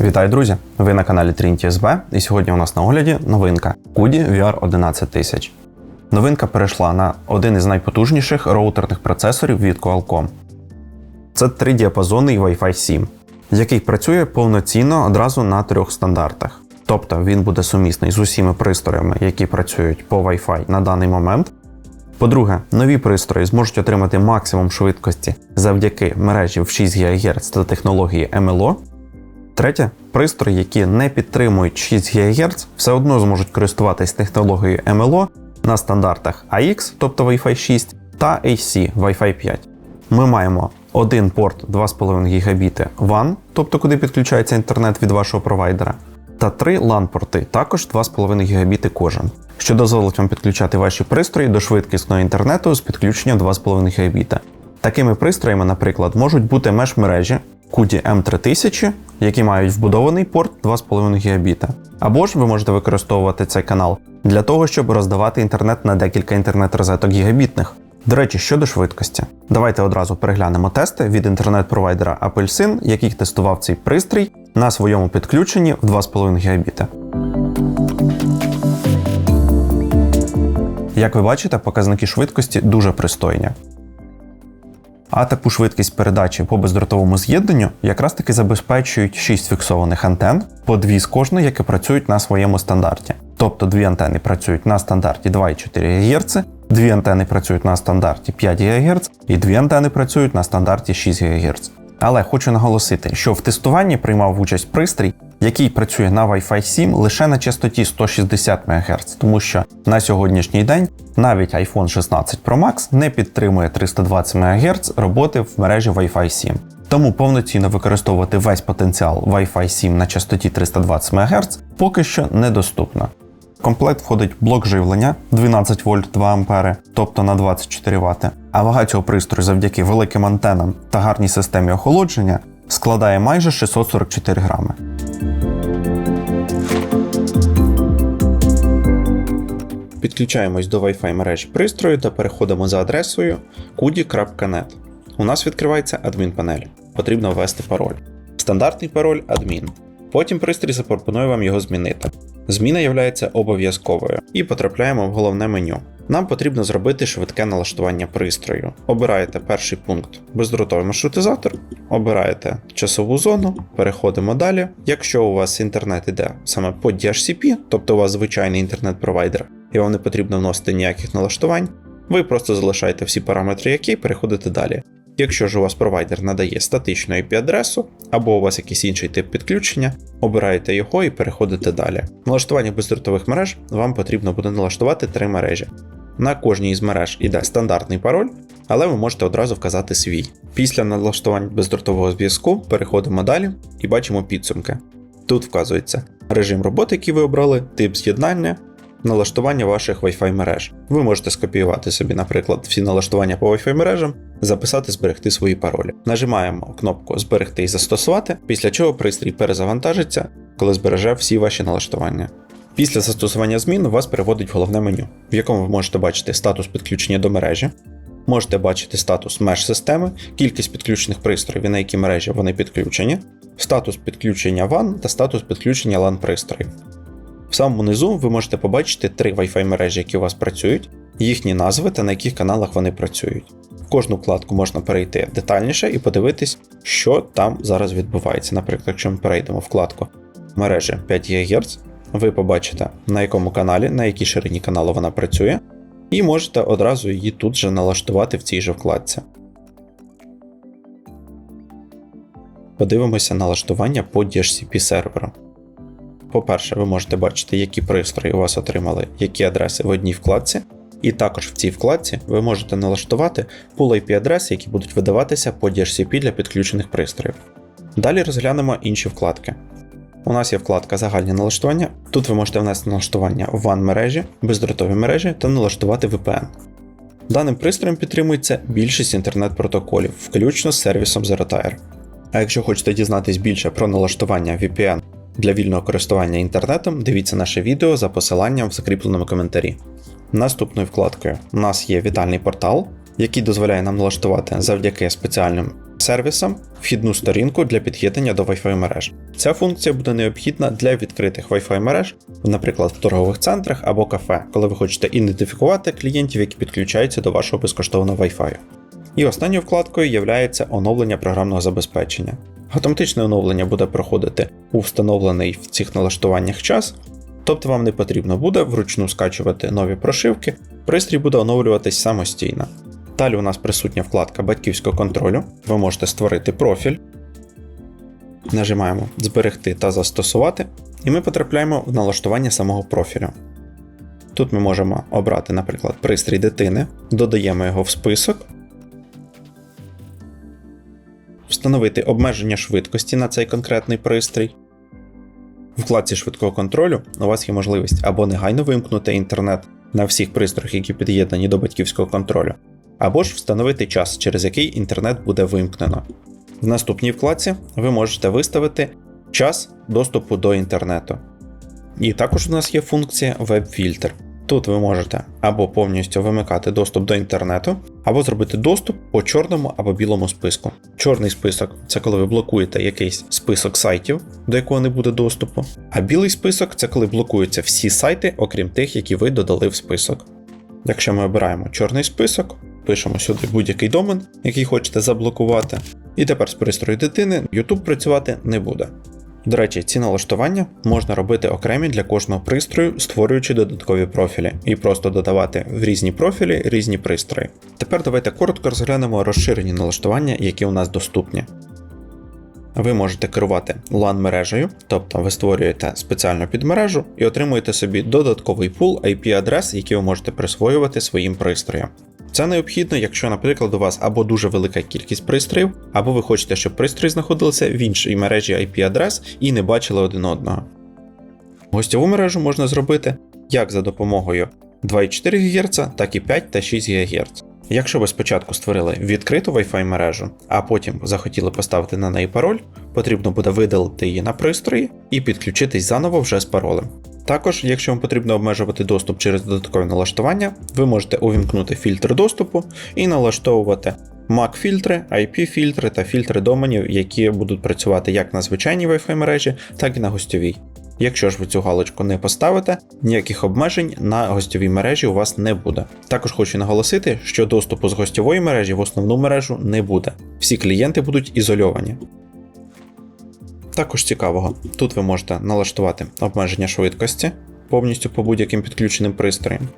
Вітаю, друзі! Ви на каналі Trinity SB, і сьогодні у нас на огляді новинка Kudi VR 11000. Новинка перейшла на один із найпотужніших роутерних процесорів від Qualcomm. Це тридіапазонний Wi-Fi 7, який працює повноцінно одразу на трьох стандартах. Тобто він буде сумісний з усіма пристроями, які працюють по Wi-Fi на даний момент. По-друге, нові пристрої зможуть отримати максимум швидкості завдяки мережі в 6 ГГц та технології MLO. Третє, пристрої, які не підтримують 6 ГГц, все одно зможуть користуватись технологією MLO на стандартах AX, тобто Wi-Fi 6, та AC Wi-Fi 5. Ми маємо один порт 2,5 Гб WAN, тобто куди підключається інтернет від вашого провайдера, та три LAN-порти, також 2,5 Гб кожен, що дозволить вам підключати ваші пристрої до швидкісного інтернету з підключенням 2,5 Гб. Такими пристроями, наприклад, можуть бути меш-мережі QD M3000, які мають вбудований порт 2,5 Гб. Або ж ви можете використовувати цей канал для того, щоб роздавати інтернет на декілька інтернет-розеток гігабітних. До речі, щодо швидкості, давайте одразу переглянемо тести від інтернет-провайдера Appelsin, який тестував цей пристрій на своєму підключенні в 2,5 Гб. Як ви бачите, показники швидкості дуже пристойні. А таку швидкість передачі по бездротовому з'єднанню якраз таки забезпечують 6 фіксованих антен, по дві з кожної, які працюють на своєму стандарті. Тобто дві антени працюють на стандарті 2,4 ГГц, дві антени працюють на стандарті 5 ГГц і дві антени працюють на стандарті 6 ГГц. Але хочу наголосити, що в тестуванні приймав участь пристрій, який працює на Wi-Fi 7 лише на частоті 160 МГц, тому що на сьогоднішній день навіть iPhone 16 Pro Max не підтримує 320 МГц роботи в мережі Wi-Fi 7. Тому повноцінно використовувати весь потенціал Wi-Fi 7 на частоті 320 МГц поки що недоступно. Комплект входить блок живлення 12 вольт 2 А, тобто на 24 Вт. А вага цього пристрою завдяки великим антенам та гарній системі охолодження складає майже 644 грами. Підключаємось до Wi-Fi мережі пристрою та переходимо за адресою kudi.net. У нас відкривається адмінпанель. Потрібно ввести пароль. Стандартний пароль адмін. Потім пристрій запропонує вам його змінити. Зміна є обов'язковою і потрапляємо в головне меню. Нам потрібно зробити швидке налаштування пристрою. Обираєте перший пункт бездротовий маршрутизатор, обираєте часову зону, переходимо далі. Якщо у вас інтернет іде саме по DHCP, тобто у вас звичайний інтернет-провайдер, і вам не потрібно вносити ніяких налаштувань, ви просто залишаєте всі параметри, які переходите далі. Якщо ж у вас провайдер надає статичну IP-адресу, або у вас якийсь інший тип підключення, обираєте його і переходите далі. Налаштування бездротових мереж вам потрібно буде налаштувати три мережі. На кожній із мереж іде стандартний пароль, але ви можете одразу вказати свій. Після налаштувань бездротового зв'язку переходимо далі і бачимо підсумки. Тут вказується режим роботи, який ви обрали, тип з'єднання, налаштування ваших Wi-Fi мереж. Ви можете скопіювати собі, наприклад, всі налаштування по Wi-Fi мережам, записати, зберегти свої паролі. Нажимаємо кнопку Зберегти і застосувати, після чого пристрій перезавантажиться, коли збереже всі ваші налаштування. Після застосування змін вас переводить в головне меню, в якому ви можете бачити статус підключення до мережі, можете бачити статус меж системи, кількість підключених пристроїв, на які мережі вони підключені, статус підключення WAN та статус підключення LAN пристроїв. В самому низу ви можете побачити три Wi-Fi мережі, які у вас працюють, їхні назви та на яких каналах вони працюють. В кожну вкладку можна перейти детальніше і подивитись, що там зараз відбувається. Наприклад, якщо ми перейдемо вкладку мережі 5 ГГц, ви побачите, на якому каналі, на якій ширині каналу вона працює, і можете одразу її тут же налаштувати в цій же вкладці. Подивимося налаштування по DHCP серверу. По-перше, ви можете бачити, які пристрої у вас отримали, які адреси в одній вкладці, і також в цій вкладці ви можете налаштувати пул IP-адреси, які будуть видаватися по DHCP для підключених пристроїв. Далі розглянемо інші вкладки. У нас є вкладка Загальні налаштування. Тут ви можете внести налаштування в WAN мережі, бездротові мережі та налаштувати VPN. Даним пристроєм підтримується більшість інтернет-протоколів, включно з сервісом ZeroTire. А якщо хочете дізнатись більше про налаштування VPN для вільного користування інтернетом, дивіться наше відео за посиланням в закріпленому коментарі. Наступною вкладкою у нас є вітальний портал, який дозволяє нам налаштувати завдяки спеціальним сервісам вхідну сторінку для під'єднання до Wi-Fi мереж. Ця функція буде необхідна для відкритих Wi-Fi мереж, наприклад, в торгових центрах або кафе, коли ви хочете ідентифікувати клієнтів, які підключаються до вашого безкоштовного Wi-Fi. І останньою вкладкою є оновлення програмного забезпечення. Автоматичне оновлення буде проходити у встановлений в цих налаштуваннях час, тобто вам не потрібно буде вручну скачувати нові прошивки, пристрій буде оновлюватись самостійно. Далі у нас присутня вкладка батьківського контролю. Ви можете створити профіль. Нажимаємо Зберегти та застосувати, і ми потрапляємо в налаштування самого профілю. Тут ми можемо обрати, наприклад, пристрій дитини, додаємо його в список, встановити обмеження швидкості на цей конкретний пристрій. В вкладці швидкого контролю у вас є можливість або негайно вимкнути інтернет на всіх пристроях, які під'єднані до батьківського контролю, або ж встановити час, через який інтернет буде вимкнено. В наступній вкладці ви можете виставити час доступу до інтернету. І також у нас є функція веб-фільтр. Тут ви можете або повністю вимикати доступ до інтернету, або зробити доступ по чорному або білому списку. Чорний список це коли ви блокуєте якийсь список сайтів, до якого не буде доступу. А білий список це коли блокуються всі сайти, окрім тих, які ви додали в список. Якщо ми обираємо чорний список, пишемо сюди будь-який домен, який хочете заблокувати, і тепер з пристрою дитини YouTube працювати не буде. До речі, ці налаштування можна робити окремі для кожного пристрою, створюючи додаткові профілі, і просто додавати в різні профілі різні пристрої. Тепер давайте коротко розглянемо розширені налаштування, які у нас доступні. Ви можете керувати LAN-мережею, тобто ви створюєте спеціальну підмережу і отримуєте собі додатковий пул IP-адрес, які ви можете присвоювати своїм пристроям. Це необхідно, якщо, наприклад, у вас або дуже велика кількість пристроїв, або ви хочете, щоб пристрої знаходилися в іншій мережі IP-адрес і не бачили один одного. Гостьову мережу можна зробити як за допомогою 2,4 ГГц, так і 5 та 6 ГГц. Якщо ви спочатку створили відкриту Wi-Fi мережу, а потім захотіли поставити на неї пароль, потрібно буде видалити її на пристрої і підключитись заново вже з паролем. Також, якщо вам потрібно обмежувати доступ через додаткові налаштування, ви можете увімкнути фільтр доступу і налаштовувати MAC-фільтри, IP-фільтри та фільтри доменів, які будуть працювати як на звичайній Wi-Fi мережі, так і на гостьовій. Якщо ж ви цю галочку не поставите, ніяких обмежень на гостьовій мережі у вас не буде. Також хочу наголосити, що доступу з гостьової мережі в основну мережу не буде. Всі клієнти будуть ізольовані. Також цікавого, тут ви можете налаштувати обмеження швидкості повністю по будь-яким підключеним пристроям.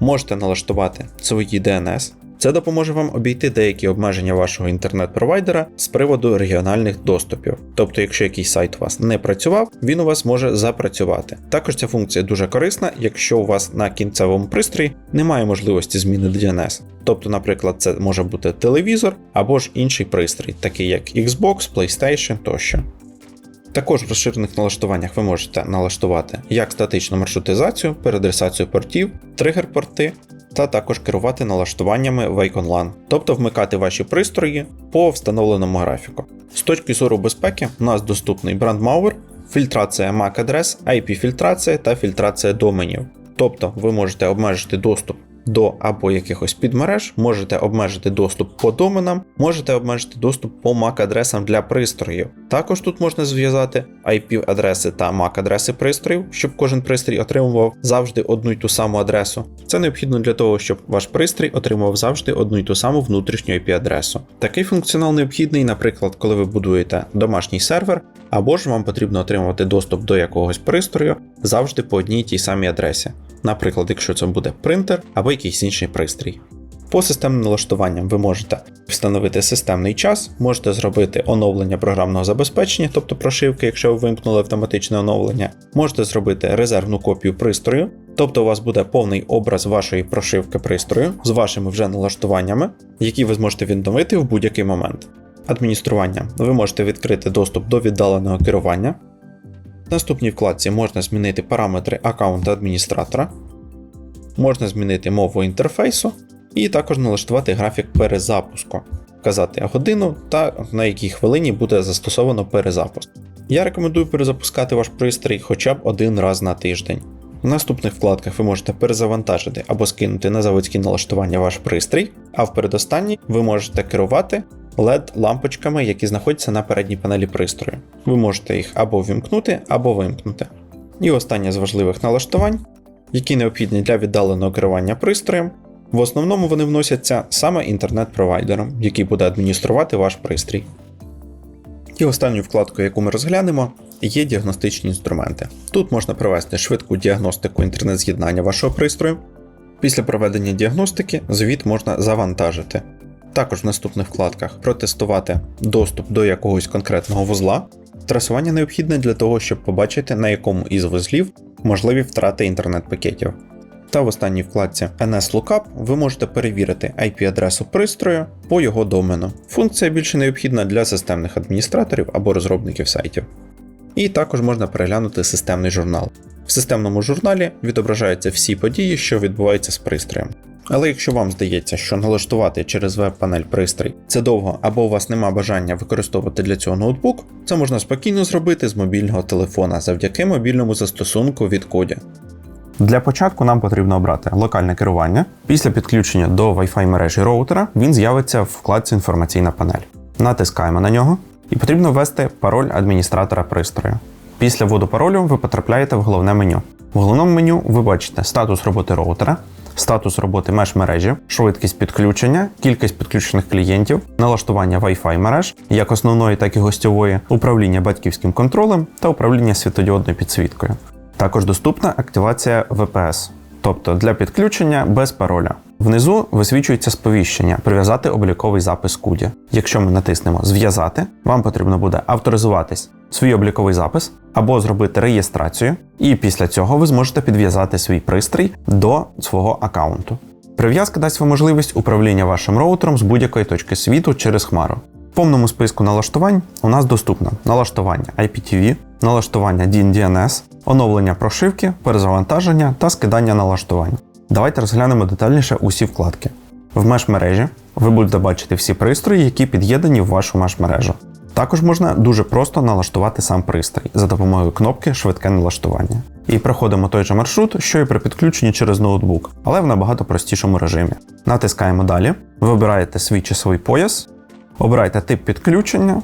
Можете налаштувати свої DNS. Це допоможе вам обійти деякі обмеження вашого інтернет-провайдера з приводу регіональних доступів. Тобто, якщо якийсь сайт у вас не працював, він у вас може запрацювати. Також ця функція дуже корисна, якщо у вас на кінцевому пристрої немає можливості зміни DNS. Тобто, наприклад, це може бути телевізор або ж інший пристрій, такий як Xbox, PlayStation тощо. Також в розширених налаштуваннях ви можете налаштувати як статичну маршрутизацію, переадресацію портів, тригер-порти, та також керувати налаштуваннями Wacom LAN, тобто вмикати ваші пристрої по встановленому графіку. З точки зору безпеки, у нас доступний брандмауер, фільтрація MAC-адрес, IP-фільтрація та фільтрація доменів. Тобто ви можете обмежити доступ до або якихось підмереж, можете обмежити доступ по доменам, можете обмежити доступ по MAC-адресам для пристроїв. Також тут можна зв'язати IP-адреси та MAC-адреси пристроїв, щоб кожен пристрій отримував завжди одну й ту саму адресу. Це необхідно для того, щоб ваш пристрій отримував завжди одну й ту саму внутрішню IP-адресу. Такий функціонал необхідний, наприклад, коли ви будуєте домашній сервер, або ж вам потрібно отримувати доступ до якогось пристрою завжди по одній тій самій адресі наприклад, якщо це буде принтер або якийсь інший пристрій. По системним налаштуванням ви можете встановити системний час, можете зробити оновлення програмного забезпечення, тобто прошивки, якщо ви вимкнули автоматичне оновлення, можете зробити резервну копію пристрою, тобто у вас буде повний образ вашої прошивки пристрою з вашими вже налаштуваннями, які ви зможете відновити в будь-який момент. Адміністрування ви можете відкрити доступ до віддаленого керування, в наступній вкладці можна змінити параметри аккаунта адміністратора, можна змінити мову інтерфейсу і також налаштувати графік перезапуску, вказати годину та на якій хвилині буде застосовано перезапуск. Я рекомендую перезапускати ваш пристрій хоча б один раз на тиждень. В наступних вкладках ви можете перезавантажити або скинути на заводські налаштування ваш пристрій, а в передостанній ви можете керувати LED-лампочками, які знаходяться на передній панелі пристрою. Ви можете їх або вімкнути, або вимкнути. І останнє з важливих налаштувань, які необхідні для віддаленого керування пристроєм. В основному вони вносяться саме інтернет-провайдером, який буде адмініструвати ваш пристрій. І останню вкладку, яку ми розглянемо, є діагностичні інструменти. Тут можна провести швидку діагностику інтернет-з'єднання вашого пристрою. Після проведення діагностики звіт можна завантажити. Також в наступних вкладках протестувати доступ до якогось конкретного вузла. Трасування необхідне для того, щоб побачити, на якому із вузлів можливі втрати інтернет-пакетів. Та в останній вкладці NS Lookup ви можете перевірити IP-адресу пристрою по його домену. Функція більше необхідна для системних адміністраторів або розробників сайтів. І також можна переглянути системний журнал. В системному журналі відображаються всі події, що відбуваються з пристроєм. Але якщо вам здається, що налаштувати через веб-панель пристрій це довго або у вас нема бажання використовувати для цього ноутбук, це можна спокійно зробити з мобільного телефона завдяки мобільному застосунку від коді. Для початку нам потрібно обрати локальне керування. Після підключення до Wi-Fi мережі роутера він з'явиться в вкладці Інформаційна панель. Натискаємо на нього і потрібно ввести пароль адміністратора пристрою. Після вводу паролю ви потрапляєте в головне меню. В головному меню ви бачите статус роботи роутера, статус роботи меж мережі, швидкість підключення, кількість підключених клієнтів, налаштування Wi-Fi мереж, як основної, так і гостьової, управління батьківським контролем та управління світодіодною підсвіткою. Також доступна активація VPS, тобто для підключення без пароля. Внизу висвічується сповіщення прив'язати обліковий запис куді. Якщо ми натиснемо Зв'язати, вам потрібно буде авторизуватись свій обліковий запис або зробити реєстрацію, і після цього ви зможете підв'язати свій пристрій до свого аккаунту. Прив'язка дасть вам можливість управління вашим роутером з будь-якої точки світу через хмару. Повному списку налаштувань у нас доступно налаштування IPTV, налаштування DNS, оновлення прошивки, перезавантаження та скидання налаштувань. Давайте розглянемо детальніше усі вкладки. В меж-мережі ви будете бачити всі пристрої, які під'єднані в вашу меж-мережу. Також можна дуже просто налаштувати сам пристрій за допомогою кнопки Швидке налаштування. І проходимо той же маршрут, що і при підключенні через ноутбук, але в набагато простішому режимі. Натискаємо далі, вибираєте свій часовий пояс, обирайте тип підключення,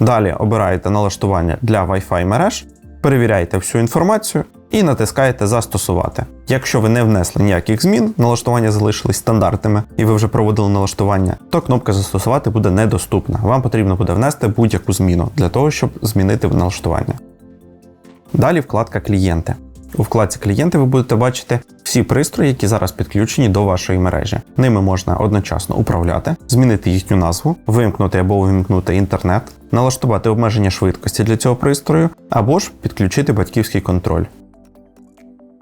далі обираєте налаштування для Wi-Fi мереж, перевіряєте всю інформацію і натискаєте Застосувати. Якщо ви не внесли ніяких змін, налаштування залишились стандартними і ви вже проводили налаштування, то кнопка Застосувати буде недоступна. Вам потрібно буде внести будь-яку зміну для того, щоб змінити налаштування. Далі вкладка Клієнти. У вкладці клієнти ви будете бачити всі пристрої, які зараз підключені до вашої мережі. Ними можна одночасно управляти, змінити їхню назву, вимкнути або увімкнути інтернет, налаштувати обмеження швидкості для цього пристрою, або ж підключити батьківський контроль.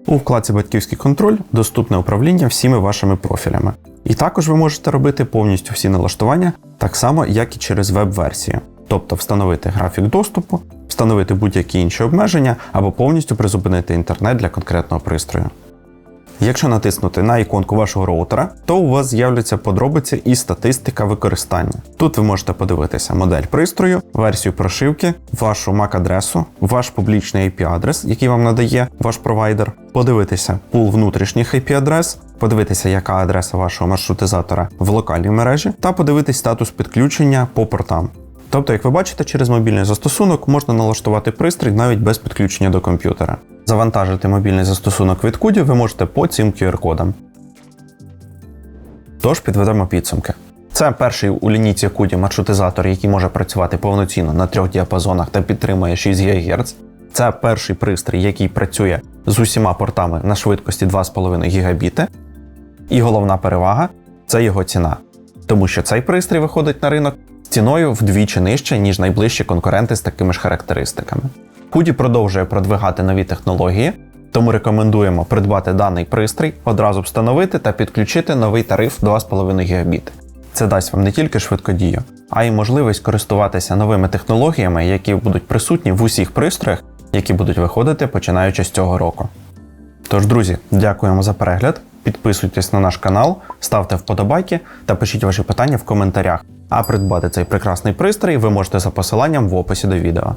У вкладці Батьківський контроль доступне управління всіми вашими профілями. І також ви можете робити повністю всі налаштування так само, як і через веб-версію, тобто встановити графік доступу, встановити будь-які інші обмеження або повністю призупинити інтернет для конкретного пристрою. Якщо натиснути на іконку вашого роутера, то у вас з'являться подробиці і статистика використання. Тут ви можете подивитися модель пристрою, версію прошивки, вашу MAC-адресу, ваш публічний IP-адрес, який вам надає ваш провайдер, подивитися пул внутрішніх IP-адрес, подивитися, яка адреса вашого маршрутизатора в локальній мережі, та подивитись статус підключення по портам. Тобто, як ви бачите, через мобільний застосунок можна налаштувати пристрій навіть без підключення до комп'ютера. Завантажити мобільний застосунок від Куді ви можете по цим QR-кодам. Тож підведемо підсумки. Це перший у лінійці Куді маршрутизатор, який може працювати повноцінно на трьох діапазонах та підтримує 6 ГГц. Це перший пристрій, який працює з усіма портами на швидкості 2,5 Гбіт. І головна перевага це його ціна. Тому що цей пристрій виходить на ринок ціною вдвічі нижче, ніж найближчі конкуренти з такими ж характеристиками. Куді продовжує продвигати нові технології, тому рекомендуємо придбати даний пристрій, одразу встановити та підключити новий тариф 2,5 Гбіт. Це дасть вам не тільки швидкодію, а й можливість користуватися новими технологіями, які будуть присутні в усіх пристроях, які будуть виходити починаючи з цього року. Тож, друзі, дякуємо за перегляд. Підписуйтесь на наш канал, ставте вподобайки та пишіть ваші питання в коментарях. А придбати цей прекрасний пристрій ви можете за посиланням в описі до відео.